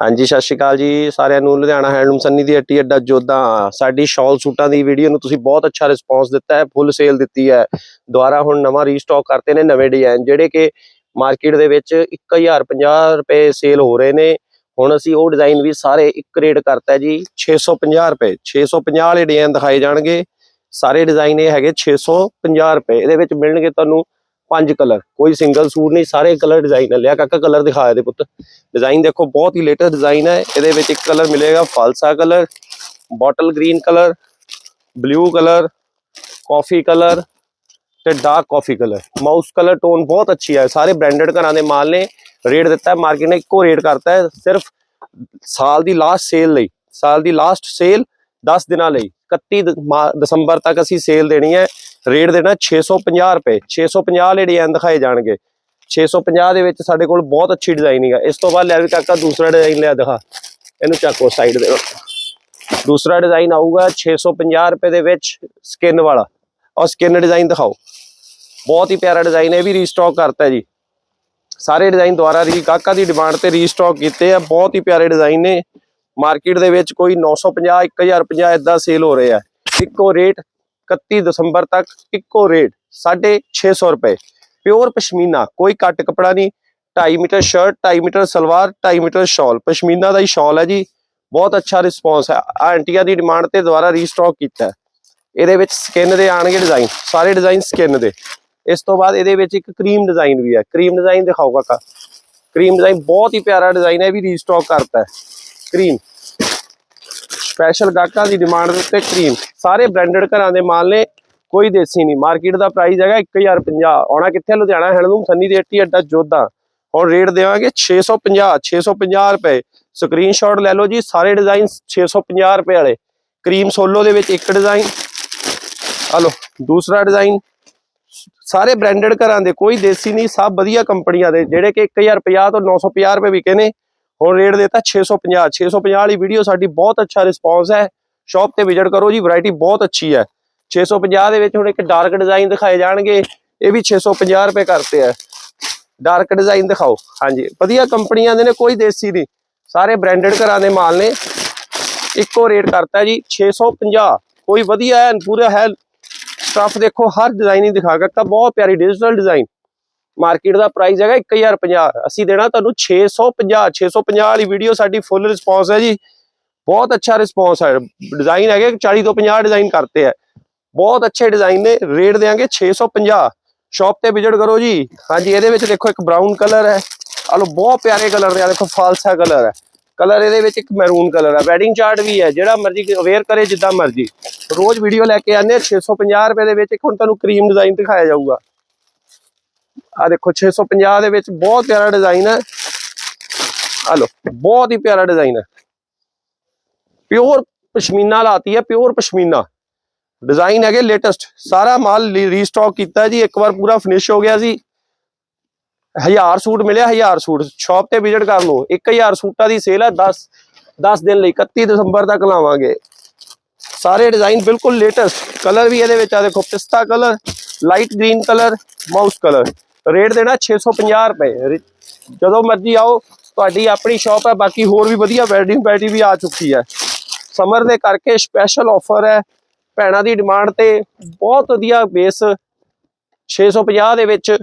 ਹਾਂਜੀ, ਸਤਿ ਸ਼੍ਰੀ ਅਕਾਲ ਜੀ ਸਾਰਿਆਂ ਨੂੰ। ਲੁਧਿਆਣਾ ਹੈਂਡਲੂਮ ਸੰਨੀ ਦੀ ਹੱਟੀ ਅੱਡਾ ਜੋਧਾ। ਸਾਡੀ ਸ਼ਾਲ ਸੂਟਾਂ ਦੀ ਵੀਡੀਓ ਨੂੰ ਤੁਸੀਂ ਬਹੁਤ ਅੱਛਾ ਰਿਸਪੌਂਸ ਦਿੱਤਾ ਹੈ ਫੁੱਲ ਸੇਲ ਦਿੱਤੀ ਹੈ। ਦੁਬਾਰਾ ਹੁਣ ਨਵਾਂ ਰੀਸਟਾਕ ਕਰਤੇ ਨੇ ਨਵੇਂ ਡਿਜ਼ਾਈਨ ਜਿਹੜੇ ਕਿ ਮਾਰਕੀਟ ਦੇ ਵਿੱਚ 1050 ਰੁਪਏ ਸੇਲ ਹੋ ਰਹੇ ਨੇ। ਹੁਣ ਅਸੀਂ ਉਹ ਡਿਜ਼ਾਈਨ ਵੀ ਸਾਰੇ ਇੱਕ ਰੇਟ ਕਰਤਾ ਹੈ ਜੀ 650 ਰੁਪਏ। 650 ਵਾਲੇ ਡਿਜ਼ਾਈਨ ਦਿਖਾਏ ਜਾਣਗੇ। ਸਾਰੇ ਡਿਜ਼ਾਈਨ ਇਹ ਹੈਗੇ 650 ਰੁਪਏ। ਇਹਦੇ ਵਿੱਚ ਮਿਲਣਗੇ ਤੁਹਾਨੂੰ ਪੰਜ ਕਲਰ, ਕੋਈ ਸਿੰਗਲ ਸੂਟ ਨਹੀਂ, ਸਾਰੇ ਕਲਰ ਡਿਜ਼ਾਈਨ ਹੈ ਲਿਆ ਕਾਕਾ, ਕਲਰ ਦਿਖਾਇਆ ਦੇ ਪੁੱਤ। ਡਿਜ਼ਾਈਨ ਦੇਖੋ, ਬਹੁਤ ਹੀ ਲੇਟੈਸਟ ਡਿਜ਼ਾਈਨ ਹੈ ਇਹਦੇ ਵਿੱਚ ਇੱਕ ਕਲਰ ਮਿਲੇਗਾ, falsa colour bottle green colour blue colour coffee colour ਤੇ dark coffee colour. Mouse colour tone ਬਹੁਤ ਅੱਛੀ ਹੈ ਸਾਰੇ ਬ੍ਰਾਂਡਡ ਘਰਾਂ ਦੇ ਮਾਲ ਨੇ। ਰੇਟ ਦਿੱਤਾ ਹੈ ਮਾਰਕੀਟ ਨੇ ਇੱਕੋ ਰੇਟ ਕਰਤਾ ਹੈ, ਸਿਰਫ ਸਾਲ ਦੀ ਲਾਸਟ ਸੇਲ ਲਈ। ਸਾਲ ਦੀ ਲਾਸਟ ਸੇਲ 10 ਦਿਨਾਂ ਲਈ। 31 ਦਸੰਬਰ ਤੱਕ ਅਸੀਂ ਸੇਲ ਦੇਣੀ ਹੈ। ਰੇਟ ਦੇਣਾ 650 ਰੁਪਏ। 650 ਵਾਲੇ ਡਿਜ਼ਾਈਨ ਦਿਖਾਏ ਜਾਣਗੇ। 650 ਦੇ ਵਿੱਚ ਸਾਡੇ ਕੋਲ ਬਹੁਤ ਅੱਛੀ ਡਿਜ਼ਾਈਨਿੰਗ ਹੈ ਇਸ ਤੋਂ ਬਾਅਦ ਲੈ ਵੀ ਕਾਕਾ, ਦੂਸਰਾ ਡਿਜ਼ਾਈਨ ਲਿਆ ਦਿਖਾ। ਇਹਨੂੰ ਚੱਕੋ ਸਾਈਡ ਦੇ ਦੂਸਰਾ ਡਿਜ਼ਾਈਨ ਆਊਗਾ 650 ਰੁਪਏ ਦੇ ਵਿੱਚ ਸਕਿਨ ਵਾਲਾ। ਔਰ ਸਕਿਨ ਡਿਜ਼ਾਈਨ ਦਿਖਾਓ। ਬਹੁਤ ਹੀ ਪਿਆਰਾ ਡਿਜ਼ਾਈਨ ਹੈ। ਇਹ ਵੀ ਰੀਸਟਾਕ ਕਰਤਾ ਜੀ। ਸਾਰੇ ਡਿਜ਼ਾਈਨ ਦੁਆਰਾ ਰੀ ਕਾਕਾ ਦੀ ਡਿਮਾਂਡ ਤੇ ਰੀਸਟਾਕ ਕੀਤੇ ਆ। ਬਹੁਤ ਹੀ ਪਿਆਰੇ ਡਿਜ਼ਾਈਨ ਨੇ। ਮਾਰਕੀਟ ਦੇ ਵਿੱਚ ਕੋਈ 950 1050 ਇਦਾਂ ਸੇਲ ਹੋ ਰਹੇ ਆ। ਇੱਕੋ ਰੇਟ 31 ਦਸੰਬਰ ਤੱਕ, ਇੱਕੋ ਰੇਟ 650 ਰੁਪਏ। ਪਿਓਰ ਪਸ਼ਮੀਨਾ, ਕੋਈ ਕੱਟ ਕਪੜਾ ਨਹੀਂ। 2.5 metre shirt 2.5 metre salwar 2.5 metre ਸ਼ਾਲ ਪਸ਼ਮੀਨਾ ਦਾ ਹੀ ਸ਼ਾਲ ਹੈ ਜੀ। ਬਹੁਤ ਅੱਛਾ ਰਿਸਪੌਂਸ ਹੈ। ਆਂਟੀਆਂ ਦੀ ਡਿਮਾਂਡ ਤੇ ਦੁਬਾਰਾ ਰੀਸਟਾਕ ਕੀਤਾ ਇਹਦੇ ਵਿੱਚ ਸਕਿਨ ਦੇ ਆਣਗੇ ਡਿਜ਼ਾਈਨ ਸਾਰੇ ਡਿਜ਼ਾਈਨ ਸਕਿਨ ਦੇ। ਇਸ ਤੋਂ ਬਾਅਦ ਇਹਦੇ ਵਿੱਚ ਇੱਕ ਕਰੀਮ ਡਿਜ਼ਾਈਨ ਵੀ ਹੈ। ਕਰੀਮ ਡਿਜ਼ਾਈਨ ਦਿਖਾਓ ਕਾਕਾ। ਕਰੀਮ ਡਿਜ਼ਾਈਨ ਬਹੁਤ ਹੀ ਪਿਆਰਾ ਡਿਜ਼ਾਈਨ ਹੈ। ਇਹ ਵੀ ਰੀਸਟਾਕ ਕਰਤਾ ਹੈ। ਕਰੀਮ। ਸਪੈਸ਼ਲ ਗਾਹਕਾਂ ਦੀ ਡਿਮਾਂਡ ਦੇ ਉੱਤੇ ਕਰੀਮ। ਸਾਰੇ ਬ੍ਰਾਂਡਡ ਘਰਾਂ ਦੇ ਮਾਲ ਨੇ ਕੋਈ ਦੇਸੀ ਨਹੀਂ। ਮਾਰਕੀਟ ਦਾ ਪ੍ਰਾਈਸ ਹੈਗਾ 1050 ਆਉਣਾ ਕਿੱਥੇ? ਹੈ? ਲੁਧਿਆਣਾ ਹੈਂਡਲੂਮ ਸੰਨੀ ਦੀ ਹੱਟੀ ਅੱਡਾ, ਜੋਧਾ। ਹੁਣ ਰੇਟ ਦੇਵਾਂਗੇ 650 650 ਰੁਪਏ। ਸਕਰੀਨਸ਼ਾਟ ਲੈ ਲਓ ਜੀ, ਸਾਰੇ ਡਿਜ਼ਾਈਨ 650 ਰੁਪਏ ਵਾਲੇ। ਕਰੀਮ ਸੋਲੋ ਦੇ ਵਿੱਚ ਇੱਕ ਡਿਜ਼ਾਈਨ ਆ ਲਓ, ਦੂਸਰਾ ਡਿਜ਼ਾਈਨ ਸਾਰੇ ਬ੍ਰਾਂਡਡ ਘਰਾਂ ਦੇ, ਕੋਈ ਦੇਸੀ ਨਹੀਂ, ਸਭ ਵਧੀਆ ਕੰਪਨੀਆਂ ਦੇ, ਜਿਹੜੇ ਕਿ 1050 ਤੋਂ 950 ਰੁਪਏ ਵਿਕੇ ਨੇ। ਹੁਣ ਰੇਟ ਦਿੱਤਾ 650 650 ਵਾਲੀ ਵੀਡੀਓ ਸਾਡੀ ਬਹੁਤ ਅੱਛਾ ਰਿਸਪੌਂਸ ਹੈ। ਸ਼ਾਪ ਤੇ ਵਿਜ਼ਿਟ ਕਰੋ ਜੀ ਵੈਰਾਈਟੀ ਬਹੁਤ ਅੱਛੀ ਹੈ। 650 ਦੇ ਵਿੱਚ ਹੁਣ ਇੱਕ ਡਾਰਕ ਡਿਜ਼ਾਈਨ ਦਿਖਾਏ ਜਾਣਗੇ, ਇਹ ਵੀ 650 ਰੁਪਏ ਕਰਤੇ ਹੈ। ਡਾਰਕ ਡਿਜ਼ਾਈਨ ਦਿਖਾਓ। ਹਾਂਜੀ, ਵਧੀਆ ਕੰਪਨੀਆਂ ਦੇ ਨੇ, ਕੋਈ ਦੇਸੀ ਨਹੀਂ। ਸਾਰੇ ਬ੍ਰਾਂਡਡ ਘਰਾਂ ਦੇ ਮਾਲ ਨੇ। ਇੱਕੋ ਰੇਟ ਕਰਤਾ ਜੀ 650 ਕੋਈ ਵਧੀਆ ਹੈ, ਪੂਰਾ ਹੈ। ਸਟਫ ਦੇਖੋ, ਹਰ ਡਿਜ਼ਾਈਨ ਹੀ ਦਿਖਾ ਕਰਤਾ ਬਹੁਤ ਪਿਆਰੀ ਡਿਜੀਟਲ ਡਿਜ਼ਾਈਨ ਮਾਰਕੀਟ ਦਾ ਪ੍ਰਾਈਸ ਹੈਗਾ 1050 ਅਸੀਂ ਦੇਣਾ ਤੁਹਾਨੂੰ 650 650 ਵਾਲੀ ਵੀਡੀਓ ਸਾਡੀ ਫੁੱਲ ਰਿਸਪੌਂਸ ਹੈ ਜੀ। ਬਹੁਤ ਅੱਛਾ ਰਿਸਪੌਂਸ ਹੈ। ਡਿਜ਼ਾਈਨ ਹੈਗੇ 40 ਤੋਂ 50 ਡਿਜ਼ਾਈਨ ਕਰਤੇ ਹੈ। ਬਹੁਤ ਅੱਛੇ ਡਿਜ਼ਾਈਨ ਨੇ ਰੇਟ ਦੇਾਂਗੇ 650 ਸ਼ਾਪ ਤੇ ਵਿਜ਼ਿਟ ਕਰੋ ਜੀ। ਹਾਂਜੀ, ਇਹਦੇ ਵਿੱਚ ਦੇਖੋ ਇੱਕ ਬਰਾਊਨ ਕਲਰ ਹੈ। ਆ ਲੋ ਬਹੁਤ ਪਿਆਰੇ ਕਲਰ ਦੇ ਆ ਦੇਖੋ ਫਾਲਸਾ ਕਲਰ ਹੈ। ਕਲਰ ਇਹਦੇ ਵਿੱਚ ਇੱਕ ਮੈਰੂਨ ਕਲਰ ਹੈ। ਵੈਡਿੰਗ ਚਾਰਟ ਵੀ ਹੈ। ਜਿਹੜਾ ਮਰਜ਼ੀ ਅਵੇਅਰ ਕਰੇ, ਜਿੱਦਾਂ ਮਰਜ਼ੀ। ਰੋਜ਼ ਵੀਡੀਓ ਲੈ ਕੇ ਆਨੇ 650 ਰੁਪਏ ਦੇ ਵਿੱਚ ਇੱਕ ਹੁਣ ਤੁਹਾਨੂੰ ਕਰੀਮ ਡਿਜ਼ਾਈਨ ਦਿਖਾਇਆ ਜਾਊਗਾ। ਆ ਦੇਖੋ 650 ਦੇ ਵਿੱਚ ਬਹੁਤ ਪਿਆਰਾ ਡਿਜ਼ਾਈਨ ਹੈ। ਆ ਲੋ ਬਹੁਤ ਹੀ ਪਿਆਰਾ ਡਿਜ਼ਾਈਨ ਹੈ। ਪਿਓਰ ਪਸ਼ਮੀਨਾ ਲਾਤੀ ਹੈ ਪਿਓਰ ਪਸ਼ਮੀਨਾ। ਡਿਜ਼ਾਈਨ ਹੈਗੇ ਲੇਟੈਸਟ ਸਾਰਾ ਮਾਲ ਰੀਸਟਾਕ ਕੀਤਾ ਜੀ, ਇੱਕ ਵਾਰ ਪੂਰਾ ਫਿਨਿਸ਼ ਹੋ ਗਿਆ ਸੀ ਹਜ਼ਾਰ ਸੂਟ ਮਿਲਿਆ, ਹਜ਼ਾਰ ਸੂਟ। ਸ਼ਾਪ ਤੇ ਵਿਜ਼ਿਟ ਕਰ ਲਓ। 1000 ਸੂਟਾਂ ਦੀ ਸੇਲ ਹੈ 10 10 ਦਿਨ ਲਈ 31 ਦਸੰਬਰ ਤੱਕ ਲਾਵਾਂਗੇ। ਸਾਰੇ ਡਿਜ਼ਾਈਨ ਬਿਲਕੁਲ ਲੇਟੈਸਟ ਕਲਰ ਵੀ ਇਹਦੇ ਵਿੱਚ ਆ ਦੇਖੋ, ਪਿਸਤਾ colour light green colour mouse colour rate ਦੇਣਾ 650 ਰੁਪਏ। ਰਿ- ਜਦੋਂ ਮਰਜ਼ੀ ਆਓ, ਤੁਹਾਡੀ ਆਪਣੀ ਸ਼ਾਪ ਹੈ, ਬਾਕੀ ਹੋਰ ਵੀ ਵਧੀਆ ਵੈਡਿੰਗ ਵੈਰਾਈਟੀ ਵੀ ਆ ਚੁੱਕੀ ਹੈ। ਸਮਰ ਦੇ ਕਰਕੇ ਸਪੈਸ਼ਲ ਆਫਰ ਹੈ। ਭੈਣਾਂ ਦੀ ਡਿਮਾਂਡ ਤੇ ਬਹੁਤ ਵਧੀਆ ਬੇਸ 650 ਦੇ ਵਿੱਚ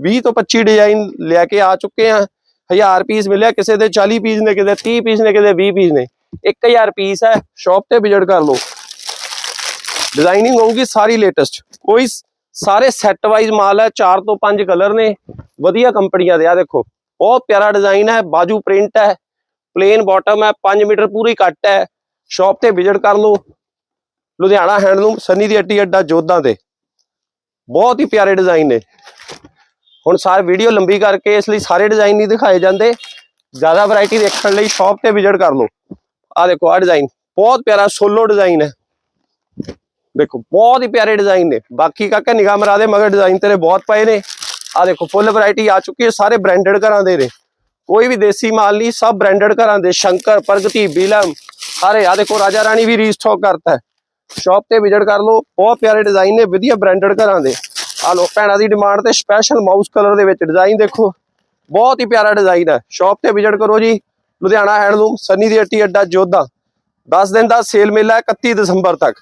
20 ਤੋਂ 25 ਡਿਜ਼ਾਈਨ ਲੈ ਕੇ ਆ ਚੁੱਕੇ ਆ 1000 ਪੀਸ ਮਿਲਿਆ, ਕਿਸੇ ਦੇ 40 ਪੀਸ ਨੇ, ਕਿਸੇ ਦੇ 30 ਪੀਸ ਨੇ, ਕਿਸੇ ਦੇ 20 ਪੀਸ ਨੇ। 1000 ਪੀਸ ਹੈ ਸ਼ਾਪ ਤੇ ਵਿਜ਼ਿਟ ਕਰ ਲਓ। ਡਿਜ਼ਾਈਨਿੰਗ ਹੋਊਗੀ ਸਾਰੀ ਲੇਟੈਸਟ ਕੋਈ ਸਾਰੇ ਸੈੱਟ ਵਾਈਜ਼ ਮਾਲ ਹੈ 4 ਤੋਂ 5 ਕਲਰ ਨੇ। ਵਧੀਆ ਕੰਪਨੀਆਂ ਦੇ, ਆ ਦੇਖੋ। ਬਹੁਤ ਪਿਆਰਾ ਡਿਜ਼ਾਈਨ ਹੈ, ਬਾਜੂ ਪ੍ਰਿੰਟ ਹੈ ਪਲੇਨ ਬਾਟਮ ਹੈ 5 ਮੀਟਰ ਪੂਰੀ ਕੱਟ ਹੈ। ਸ਼ਾਪ ਤੇ ਵਿਜ਼ਿਟ ਕਰ ਲਓ। ਲੁਧਿਆਣਾ ਹੈਂਡਲੂਮ ਸੰਨੀ ਦੀ ਅੱਡੀ ਅੱਡਾ, ਜੋਧਾਂ ਤੇ ਬਹੁਤ ਹੀ ਪਿਆਰੇ ਡਿਜ਼ਾਈਨ ਨੇ। ਹੁਣ ਸਾਰ ਵੀਡੀਓ ਲੰਬੀ ਕਰਕੇ ਇਸ ਲਈ ਸਾਰੇ ਡਿਜ਼ਾਈਨ ਨਹੀਂ ਦਿਖਾਏ ਜਾਂਦੇ। ਜ਼ਿਆਦਾ ਵੈਰਾਈਟੀ ਦੇਖਣ ਲਈ ਸ਼ਾਪ ਤੇ ਵਿਜ਼ਿਟ ਕਰ ਲਓ। ਆ ਦੇਖੋ, ਆ ਡਿਜ਼ਾਈਨ ਬਹੁਤ ਪਿਆਰਾ ਸੋਲੋ ਡਿਜ਼ਾਈਨ ਹੈ। ਦੇਖੋ, ਬਹੁਤ ਹੀ ਪਿਆਰੇ ਡਿਜ਼ਾਈਨ ਨੇ। ਬਾਕੀ ਕਾਕਾ ਨਿਗਾਹ ਮਰਾ ਦੇ, ਮਗਰ ਡਿਜ਼ਾਈਨ ਤੇਰੇ ਬਹੁਤ ਪਏ ਨੇ। ਆ ਦੇਖੋ ਫੁੱਲ ਵੈਰਾਈਟੀ ਆ ਚੁੱਕੀ ਹੈ, ਸਾਰੇ ਬ੍ਰਾਂਡਡ ਘਰਾਂ ਦੇ ਨੇ। ਕੋਈ ਵੀ ਦੇਸੀ ਮਾਲ ਨਹੀਂ, ਸਭ ਬ੍ਰਾਂਡਡ ਘਰਾਂ ਦੇ। ਸ਼ੰਕਰ, ਪ੍ਰਗਤੀ, ਬੀਲਮ, ਸਾਰੇ। ਆ ਦੇਖੋ, ਰਾਜਾ ਰਾਣੀ ਵੀ ਰੀਸਟਾਕ ਕਰਤਾ ਹੈ। ਸ਼ਾਪ ਤੇ ਵਿਜ਼ਿਟ ਕਰ ਲਓ, ਬਹੁਤ ਪਿਆਰੇ ਡਿਜ਼ਾਈਨ ਨੇ, ਵਧੀਆ ਬ੍ਰਾਂਡਡ ਘਰਾਂ ਦੇ। ਆ ਲੋ ਭੈਣਾਂ ਦੀ ਡਿਮਾਂਡ ਤੇ ਸਪੈਸ਼ਲ ਮਾਊਸ ਕਲਰ ਦੇ ਵਿੱਚ ਡਿਜ਼ਾਈਨ ਦੇਖੋ। ਬਹੁਤ ਹੀ ਪਿਆਰਾ ਡਿਜ਼ਾਈਨ ਹੈ। ਸ਼ਾਪ ਤੇ ਵਿਜ਼ਿਟ ਕਰੋ ਜੀ। ਲੁਧਿਆਣਾ ਹੈਂਡਲੂਮ ਸਨੀ ਦੀ ਹੱਟੀ ਅੱਡਾ, ਜੋਧਾ। 10 ਦਿਨ ਦਾ ਸੇਲ ਮੇਲਾ ਹੈ 31 ਦਸੰਬਰ ਤੱਕ।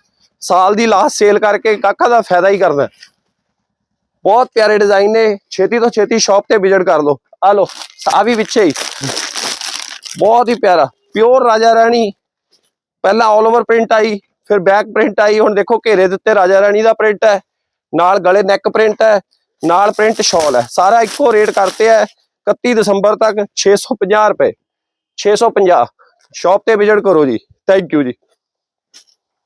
ਸਾਲ ਦੀ ਲਾਸਟ ਸੇਲ ਕਰਕੇ ਕਾਕਾ ਦਾ ਫਾਇਦਾ ਹੀ ਕਰਨਾ ਬਹੁਤ ਪਿਆਰੇ ਡਿਜ਼ਾਈਨ ਨੇ, ਛੇਤੀ ਤੋਂ ਛੇਤੀ ਸ਼ਾਪ ਤੇ ਵਿਜ਼ਿਟ ਕਰ ਲਓ। ਆ ਲਓ ਆ ਵੀ ਵਿੱਚੇ ਹੀ। ਬਹੁਤ ਹੀ ਪਿਆਰਾ ਪਿਓਰ ਰਾਜਾ ਰਾਣੀ। ਪਹਿਲਾਂ ਆਲ ਓਵਰ ਪ੍ਰਿੰਟ ਆਈ, ਫਿਰ ਬੈਕ ਪ੍ਰਿੰਟ ਆਈ। ਹੁਣ ਦੇਖੋ ਘੇਰੇ ਦੇ ਉੱਤੇ ਰਾਜਾ ਰਾਣੀ ਦਾ ਪ੍ਰਿੰਟ ਹੈ, ਨਾਲ ਗਲੇ ਨੈਕ ਪ੍ਰਿੰਟ ਹੈ, ਨਾਲ ਪ੍ਰਿੰਟ ਸ਼ਾਲ ਹੈ। ਸਾਰਾ ਇੱਕੋ ਰੇਟ ਕਰਤੇ ਹੈ 31 ਦਸੰਬਰ ਤੱਕ 650 ਰੁਪਏ 650 ਸ਼ਾਪ ਤੇ ਵਿਜ਼ਿਟ ਕਰੋ ਜੀ। ਥੈਂਕ ਯੂ ਜੀ।